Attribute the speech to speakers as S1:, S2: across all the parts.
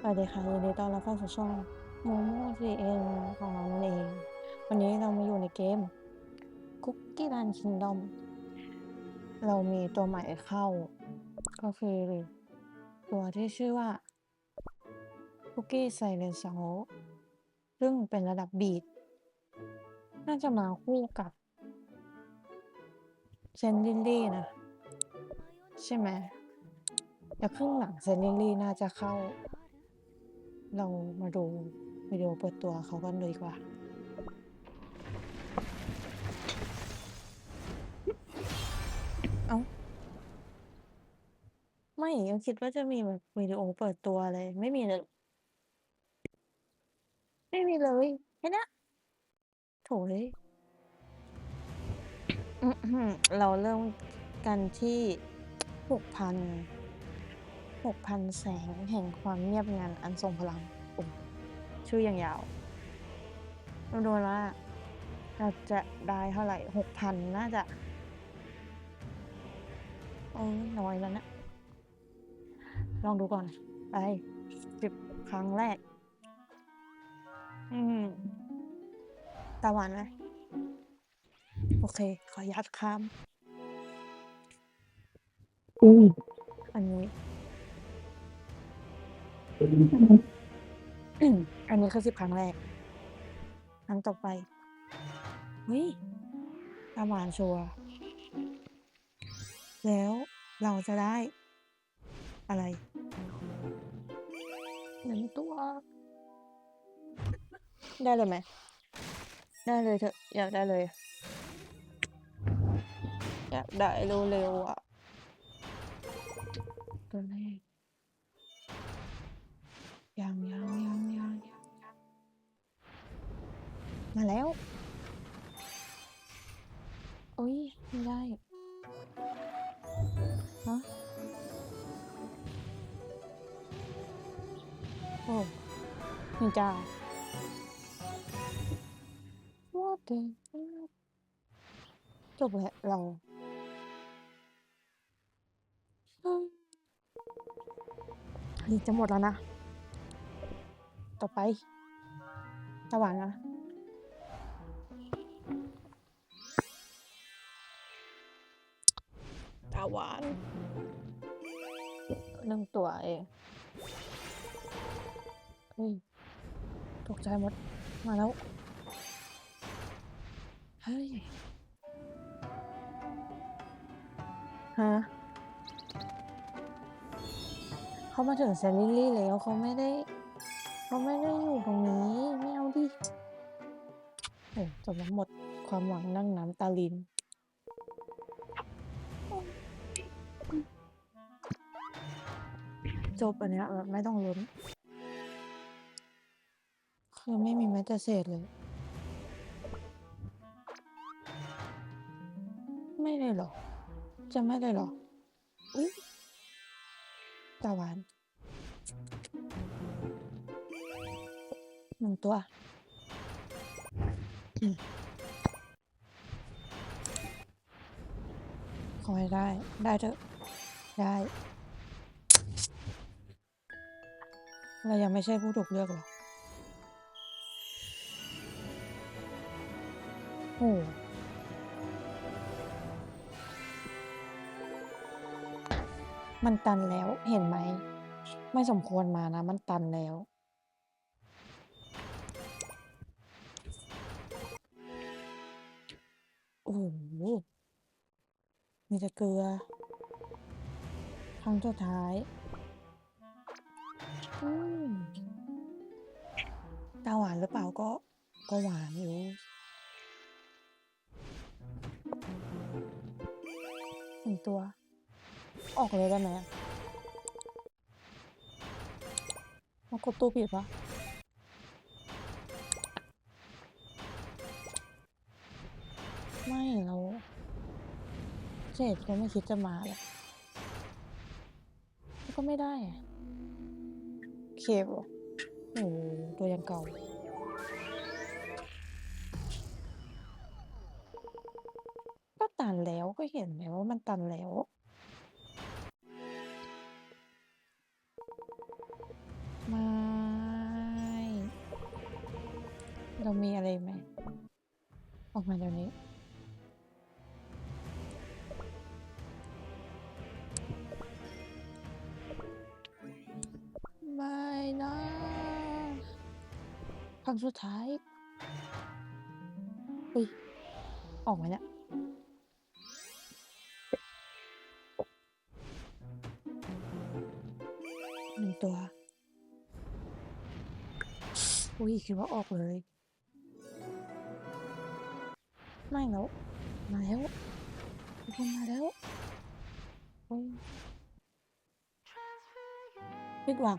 S1: สวัสดีค่ะยินดีต้อนรับเข้าสู่ช่องโมโม่ซีเอ็นของเรานั่นเอง วันนี้เรามาอยู่ในเกมคุกกี้รันคิงดอมเรามีตัวใหม่เข้า ก็คือ ตัวที่ชื่อว่าคุกกี้ไซเลนเซลซึ่งเป็นระดับบีดน่าจะมาคู่กับเซนลิลลี่นะ ใช่ไหมแต่ครึ่งหลังเซนลิลลี่น่าจะเข้า เรามาดูวิดีโอเปิดตัวเขากันเลยดีกว่า เอ้า ไม่ยังคิดว่าจะมีแบบวิดีโอเปิดตัวเลย ไม่มีเลย ไม่มีเลยแค่เนี้ยโถเอ้ยอื้อหือเราเริ่มกันที่หกพัน หกพันแสงแห่งความเงียบงันอันทรงพลังโอ้ชื่ออย่างยาวเราดูว่าเราจะได้เท่าไหร่หกพันน่าจะโอ้ยน้อยแล้วนะ ลองดูก่อน ไปสิบครั้งแรก อืมตาหวานไหมโอเค ขอยัดข้าม
S2: อุ้ย
S1: อันนี้ อันนี้คือสิบครั้งแรก ครั้งต่อไปเฮ้ยตาหวานชัว แล้วเราจะได้ อะไรหนึ่งตัว ได้เลยไหม ได้เลยเถอะ อยากได้เลย อยากได้เร็วๆอะ ตัวแรก ยังยังยังยังยังมาแล้ว โอ้ยไม่ได้ฮะโอ้นี่จ้า What the จบแล้วเราเฮ้ยเฮ้ยจะหมดแล้วนะ ต่อไปตะหวานนะตาหวานหนึ่งตัวเองเฮ้ยตกใจหมด มาแล้ว เฮ้ย ฮะ เขามาถึงเซนลิลลี่แล้วเขาไม่ได้ เขาไม่ได้อยู่ตรงนี้ไม่เอาดิโอ้จบแล้วหมดความหวังนั่งน้ำตาลินจบอันเนี้ยแบบไม่ต้องลุ้น คือไม่มีแม้แต่เศษเลย ไม่เลยหรอ จะไม่เลยหรออุ๊ยตาหวาน หนึ่งตัว ขอให้ได้ ได้เถอะ ได้ เรายังไม่ใช่ผู้ถูกเลือกหรอโอ้มันตันแล้วเห็นไหม ไม่สมควรมานะ มันตันแล้ว โอ้โห มีแต่เกลือ ครั้งสุดท้ายอืมตาหวานหรือเปล่าก็ ก็หวานอยู่ หนึ่งตัว ออกเลยได้ไหมมากดตู้ผิดปะ เฉดก็ไม่คิดจะมาหรอกก็ไม่ได้เคบโอ้ตัวยังเก่าก็ตันแล้วก็เห็นไหมว่ามันตันแล้วไม่เรามีอะไรไหม ออกมาเดี๋ยวนี้ รั้งสุดท้ายอุ้ยออกมาเนี่ยหนึ่งตัว อุ้ยคิดว่าออกเลย ไม่แล้ว มาแล้วทุกคนมาแล้วโอ้ยผิดหวัง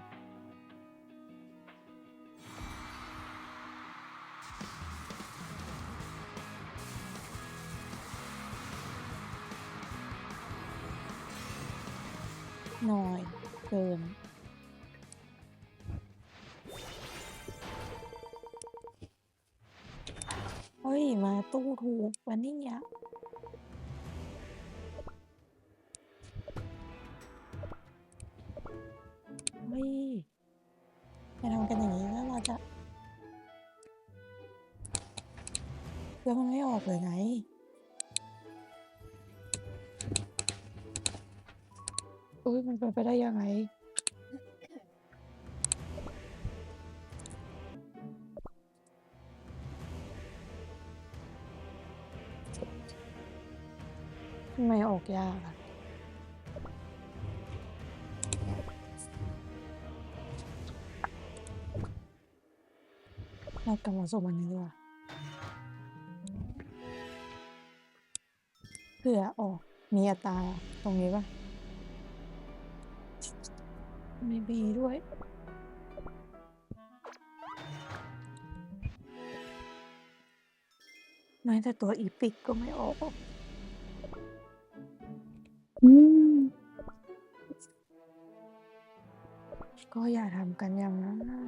S1: น่อยเกินเฮ้ย มาตู้ถูกวันนี้อะเฮ้ยอย่าทำกันอย่างนี้แล้วเราจะแล้วมันไม่ออกเลยไง อุ้ยมันเป็นไปได้ยังไง ทำไมออกยากอะเรากลับมาส่งมันนี้ดีกว่าเผื่อออกมีอัตราตรงนี้ปะ ม่มีด้วยแม้แต่ตัวอีปิกก็ไม่ออกอืมก็อย่าทำกันอย่างนั้นมัน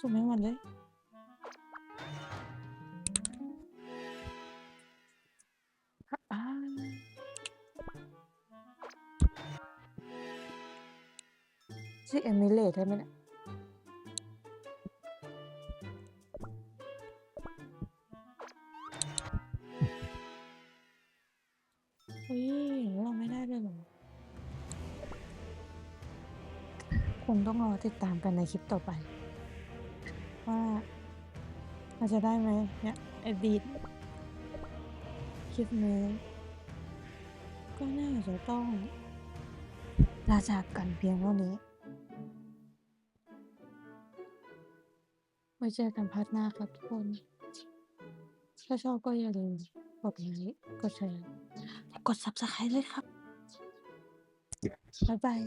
S1: สุ่มให้หมดเลยฮอาชื่อ Emirates ได้ไหมเนี่ยอุ๊ยองงี้เราไม่ได้เลยหรอ?คงต้องรอติดตามกันในคลิปต่อไป ว่าเราจะได้ไหม?เนี่ยไอ้บีตคลิปนี้ก็น่าจะต้องลาจากกันเพียงเท่านี้ไว้เจอกันพาร์ตหน้าครับทุกคน ถ้าชอบก็อย่าลืมกดไลค์กดแชร์และกด Subscribe ด้วยครับ บ๊ายบาย